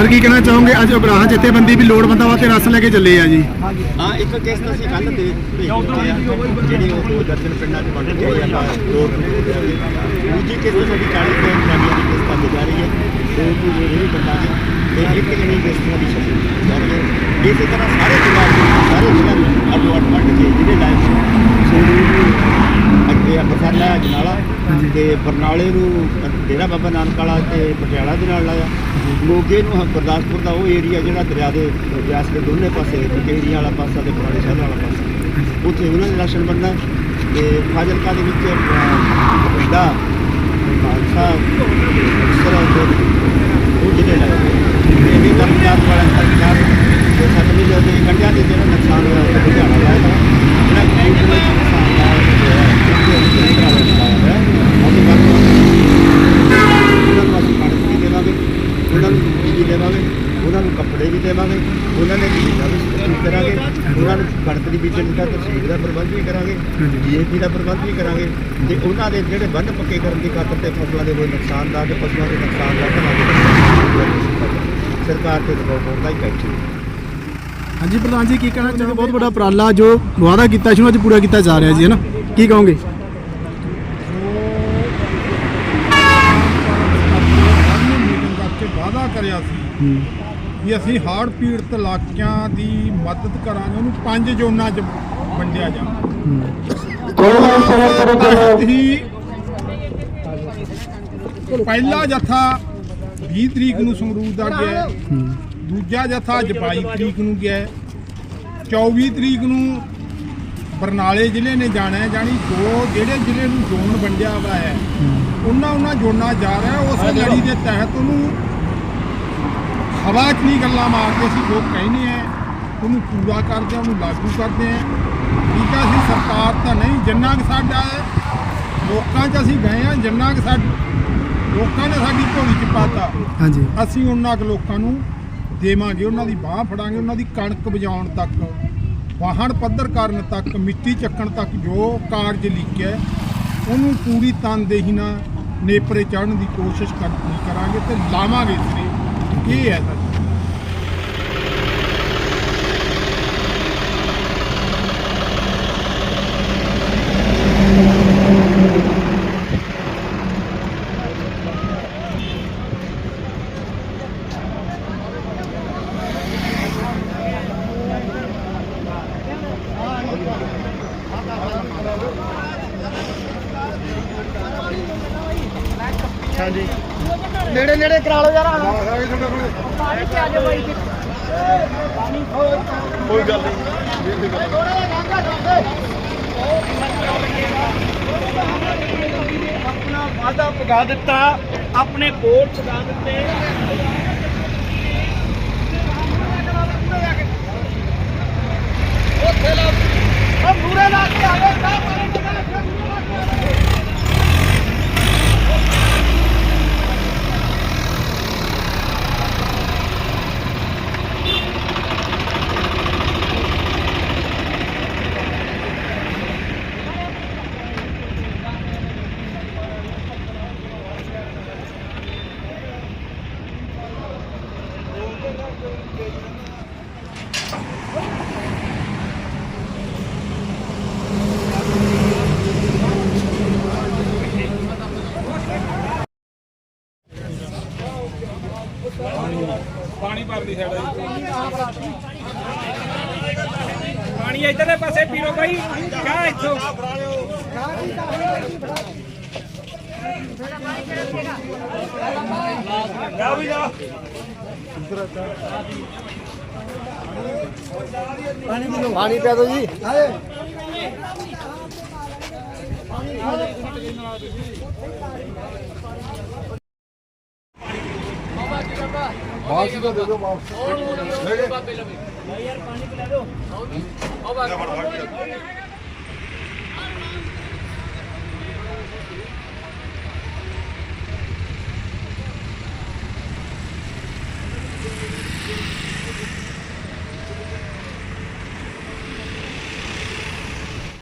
Sir ਕੀ ਕਹਿਣਾ ਚਾਹੋਗੇ? ਅੱਜ ਉਗਰਾਹਾਂ ਜਥੇਬੰਦੀ ਵੀ ਲੋੜਵੰਦਾਂ ਵਾਸਤੇ ਰਸ ਲੈ ਕੇ ਚੱਲੇ ਆ ਜੀ। ਹਾਂ ਇੱਕ ਕੇਸ ਤਾਂ ਅਸੀਂ ਕੱਲ ਦੇ ਆ। ਜਿਹੜੀ ਉਹ ਦਰਜਨ ਪਿੰਡਾਂ 'ਚ ਵੰਡ ਕੇ ਆਪਾਂ ਲੋੜ ਦੂਜੀ ਕੇਸ ਤਾਂ ਸਾਡੀ 40 ਤੋਂ ਜਾਨੀਆਂ ਦੀ ਕਿਸ਼ਤ ਆਉਂਦੀ ਜਾ ਰਹੀ ਹੈ। ਦੋ ਕੁ ਇਹ ਵੀ ਕੱਟਾਂਗੇ ਤੇ ਇੱਕ ਜਣੀ ਕਿਸ਼ਤਾਂ ਦੀ ਛੱਡੀ ਜਾ ਰਹੀ ਹੈ। ਇਸੇ ਤਰ੍ਹਾਂ ਸਾਰੇ ਜ਼ਿਲ੍ਹਾ ਸਾਰੇ ਜ਼ਿਲ੍ਹਿਆਂ ਨੂੰ ਅੱਡੋ ਅੱਡ ਵੰਡ ਕੇ ਜਿਹੜੇ ਲਾਇਕ ਸੰਗਰੂਰ ਅੱਗੇ ਅੰਮ੍ਰਿਤਸਰ ਲਾਇਆ ਜਨਾਲਾ ਤੇ ਬਰਨਾਲੇ ਨੂੰ ਡੇਰਾ ਬਾਬਾ ਨਾਨਕ ਵਾਲਾ ਤੇ ਪਟਿਆਲਾ ਦੇ ਨਾਲ ਲਾਇਆ। ਮੋਗੇ ਨੂੰ ਗੁਰਦਾਸਪੁਰ ਦਾ ਉਹ ਏਰੀਆ ਜਿਹੜਾ ਦਰਿਆ ਦੇ ਬਿਆਸ ਦੇ ਦੋਨੇ ਪਾਸੇ ਕਟੇਰੀਆਂ ਵਾਲਾ ਪਾਸਾ ਤੇ ਪੁਰਾਣੇ ਸ਼ਹਿਰ ਵਾਲਾ ਪਾਸਾ। ਉੱਥੇ ਉਹਨਾਂ ਦੇ ਰਾਸ਼ਨ ਬਣਦਾ ਤੇ ਫਾਜ਼ਿਲਕਾ ਦੇ ਵਿੱਚ ਅਹ, ਪਿੰਡਾ ਮਾਨਸਾ ਅਕਸਰ ਉਹ ਜਿਹੜੇ ਲਾਏ ਤੇ ਇਹ ਵੀ ਕੰਮਕਾਰ ਵਾਲਾ ਸਰਕਾਰ ਤੇ ਸਤਲੁਜ ਦੇ ਕੰਢਿਆਂ ਦੇ ਜਿਹੜਾ ਨੁਕਸਾਨ ਹੋਇਆ ਉਹ ਲੁਧਿਆਣਾ ਲਾਇਆ ਤਾ ਜਿਹੜਾ ਕਿ ਦੇ ਵਿੱਚ ਨੁਕਸਾਨ ਹੋਇਆ ਉਹ ਉਹਦੇ ਨਾਲ ਲਾਇਆ ਹੈ ਉਹਦੇ ਬਾਅਦ ਉਹਨਾਂ ਨੂੰ ਅਸੀਂ ਕਣਕ ਵੀ ਦੇਵਾਂਗੇ ਉਹਨਾਂ ਨੂੰ ਬੀਜ ਵੀ ਦੇਵਾਂਗੇ ਉਹਨਾਂ ਨੂੰ ਕੱਪੜੇ ਵੀ ਦੇਵਾਂਗੇ ਉਹਨਾਂ ਨੇ ਜ਼ਮੀਨਾਂ ਵੀ ਸਥਾਪਿਤ ਕਰਾਂਗੇ। ਉਹਨਾਂ ਨੂੰ ਕਣਕ ਦੀ ਬੀਜਣ ਦਾ ਤਸੀਲ ਦਾ ਪ੍ਰਬੰਧ ਵੀ ਕਰਾਂਗੇ ਡੀਏਪੀ ਦਾ ਪ੍ਰਬੰਧ ਵੀ ਕਰਾਂਗੇ ਤੇ ਉਹਨਾਂ ਦੇ ਜਿਹੜੇ ਬੰਦ ਪੱਕੇ ਕਰਨ ਦੀ ਖਾਤਰ ਤੇ ਫਸਲਾਂ ਦੇ ਹੋਏ ਨੁਕਸਾਨ ਦਾ ਤੇ ਪਸ਼ੂਆਂ ਦੇ ਨੁਕਸਾਨ ਦਾ ਸਰਕਾਰ ਤੇ ਦਬਾਅ ਪਾਉਣ ਦਾ ਹੀ ਬੈਠੀ ਹਾਂਜੀ ਪ੍ਰਧਾਨ ਜੀ ਕੀ ਕਹਿਣਾ ਚਾਹੋਗੇ? ਬਹੁਤ ਵੱਡਾ ਉਪਰਾਲਾ ਜੋ ਵਾਅਦਾ ਕੀਤਾ ਸੀ ਉਹ ਅੱਜ ਪੂਰਾ ਕੀਤਾ ਜਾ ਰਿਹਾ ਜੀ ਹੈ ਨਾ? ਕੀ ਕਹੋਗੇ? ਵਾਅਦਾ ਕਰਿਆ ਸੀ ਵੀ ਅਸੀਂ ਹੜ੍ਹ ਪੀੜਤ ਇਲਾਕਿਆਂ ਦੀ ਮਦਦ ਕਰਾਂਗੇ ਉਹਨੂੰ ਪੰਜ ਜ਼ੋਨਾਂ 'ਚ ਵੰਡਿਆ ਜਾਵੇ ਹੀ ਪਹਿਲਾ ਜਥਾ 20 ਤਰੀਕ ਨੂੰ ਸੰਗਰੂਰ ਦਾ ਗਿਆ। ਦੂਜਾ ਜਥਾ ਅੱਜ 22 ਤਰੀਕ ਨੂੰ ਗਿਆ ਹੈ। 24 ਤਰੀਕ ਨੂੰ ਬਰਨਾਲੇ ਜ਼ਿਲ੍ਹੇ ਨੇ ਜਾਣਾ ਹੈ ਜਾਨੀ ਦੋ ਜਿਹੜੇ ਜ਼ਿਲ੍ਹੇ ਨੂੰ ਜ਼ੋਨ ਵੰਡਿਆ ਹੋਇਆ ਹੈ ਉਹਨਾਂ ਉਹਨਾਂ ਜ਼ੋਨਾਂ ਜਾ ਰਿਹਾ। ਉਸ ਲੜੀ ਦੇ ਤਹਿਤ ਉਹਨੂੰ ਹਵਾ 'ਚ ਨਹੀਂ ਗੱਲਾਂ ਮਾਰਦੇ ਅਸੀਂ ਲੋਕ ਕਹਿੰਦੇ ਆ ਉਹਨੂੰ ਪੂਰਾ ਕਰਦੇ ਆ ਉਹਨੂੰ ਲਾਗੂ ਕਰਦੇ ਆ। ਠੀਕ ਆ ਅਸੀਂ ਸਰਕਾਰ ਤਾਂ ਨਹੀਂ ਜਿੰਨਾ ਕਿ ਸਾਡਾ ਹੈ ਲੋਕਾਂ 'ਚ ਅਸੀਂ ਗਏ ਆ ਜਿੰਨਾ ਕਿ ਸਾਡ ਲੋਕਾਂ ਨੇ ਸਾਡੀ ਝੋਲੀ 'ਚ ਪਾਤਾ ਹਾਂਜੀ। ਅਸੀਂ ਉਹਨਾਂ ਕੁ ਲੋਕਾਂ ਨੂੰ ਦੇਵਾਂਗੇ ਉਹਨਾਂ ਦੀ ਬਾਹ ਫੜਾਂਗੇ ਉਹਨਾਂ ਦੀ ਕਣਕ ਵਜਾਉਣ ਤੱਕ ਵਾਹਣ ਪੱਧਰ ਕਰਨ ਤੱਕ ਮਿੱਟੀ ਚੱਕਣ ਤੱਕ ਜੋ ਕਾਰਜ ਲਿਖਿਆ ਉਹਨੂੰ ਪੂਰੀ ਤਨਦੇਹੀ ਨਾਲ ਨੇਪਰੇ ਚੜ੍ਹਨ ਦੀ ਕੋਸ਼ਿਸ਼ ਕਰ- ਕਰਾਂਗੇ ਤੇ ਲਾਵਾਂਗੇ ਸਿਰੇ ਕੀ ਹੈ ਸਾਡੀ ਨੇੜੇ ਨੇੜੇ ਕਰਾ ਲਓ ਯਾਰ। ਆਪਣਾ ਵਾਅਦਾ ਪਗਾ ਦਿੱਤਾ ਆਪਣੇ ਕੋਟ ਪਗਾ ਦਿੱਤੇ। ਉੱਥੇ ਲਾ। ਉਹ ਮੂਰੇ ਲਾ ਕੇ ਆ ਗਏ। ਤਾਂ ਪਾਣੀ ਟਕਾ ਕੇ ਮੂਰੇ ਲਾ ਕੇ ਪਾਣੀ ਇਧਰਲੇ ਪਾਸੇ ਪੀਰੋ ਭਾਈ ਕਾ ਇੱਥੋਂ। ਜਾ ਵੀ ਜਾ ਪਾਣੀ ਪਿਆ ਦੋ ਜੀ। ਵਾਪਸ ਦਾ ਦੇ ਦਿਓ ਵਾਪਸ। ਲੈ ਗਏ ਬਾਬੇ ਲਵੇ। ਭਾਈ ਯਾਰ ਪਾਣੀ ਪਿਲਾ ਦਿਓ। ਆਓ ਜੀ। ਆਓ ਬਾਬਾ।